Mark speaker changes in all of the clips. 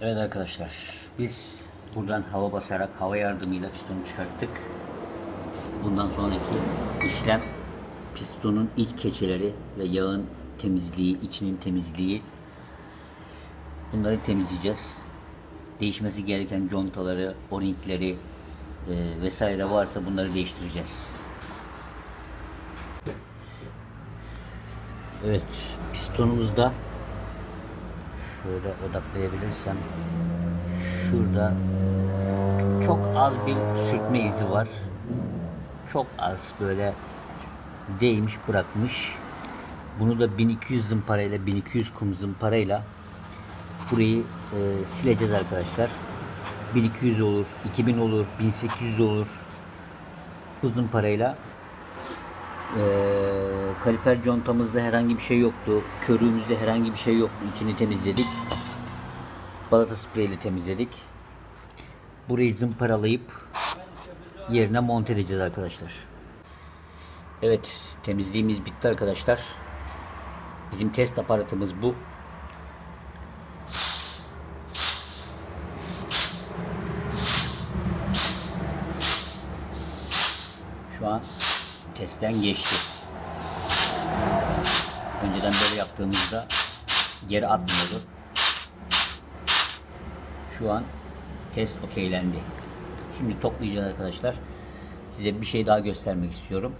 Speaker 1: Evet arkadaşlar, biz buradan hava basarak hava yardımıyla pistonu çıkarttık. Bundan sonraki işlem pistonun iç keçeleri ve yağın temizliği, içinin temizliği. Bunları temizleyeceğiz. Değişmesi gereken contaları, o-ringleri e, vesaire varsa bunları değiştireceğiz. Evet, pistonumuzda şöyle odaklayabilirsem şurada çok az bir sürtme izi var. Çok az böyle değmiş bırakmış. Bunu da 1200 zımparayla 1200 kum zımparayla burayı e, sileceğiz arkadaşlar. 1200 olur, 2000 olur, 1800 olur. Bu zımparayla ee, kaliper contamızda herhangi bir şey yoktu. Körüğümüzde herhangi bir şey yoktu. İçini temizledik. Balata spreyle temizledik. Burayı zımparalayıp yerine monte edeceğiz arkadaşlar. Evet, temizliğimiz bitti arkadaşlar. Bizim test aparatımız bu. Şu an testten geçti. Önceden böyle yaptığımızda geri atmıyordu. Şu an test okeylendi. Şimdi toplayacağız arkadaşlar. Size bir şey daha göstermek istiyorum.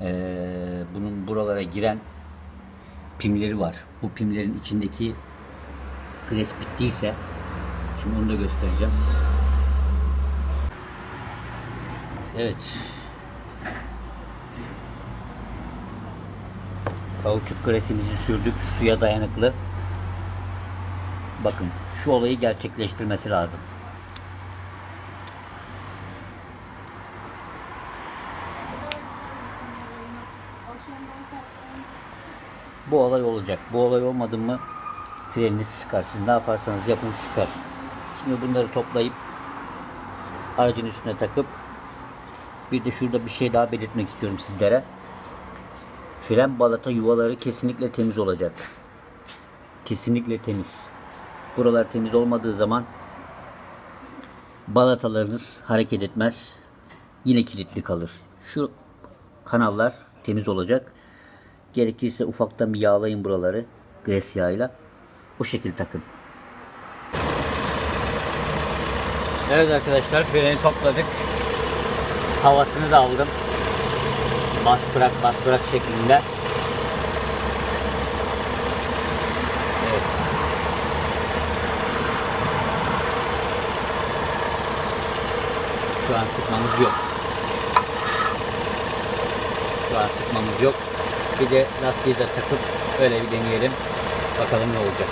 Speaker 1: Ee, bunun buralara giren pimleri var. Bu pimlerin içindeki gres bittiyse şimdi onu da göstereceğim. Evet. Kauçuk gresimizi sürdük. Suya dayanıklı. Bakın şu olayı gerçekleştirmesi lazım. Bu olay olacak. Bu olay olmadı mı freniniz sıkar. Siz ne yaparsanız yapın sıkar. Şimdi bunları toplayıp aracın üstüne takıp bir de şurada bir şey daha belirtmek istiyorum sizlere. Fren balata yuvaları kesinlikle temiz olacak. Kesinlikle temiz. Buralar temiz olmadığı zaman balatalarınız hareket etmez. Yine kilitli kalır. Şu kanallar temiz olacak. Gerekirse ufaktan bir yağlayın buraları gres yağıyla. O şekil takın. Evet arkadaşlar freni topladık. Havasını da aldım. Bas bırak bas bırak şeklinde. Evet. Şu an sıkmamız yok. Şu an sıkmamız yok. Bir de lastiği de takıp öyle bir deneyelim. Bakalım ne olacak.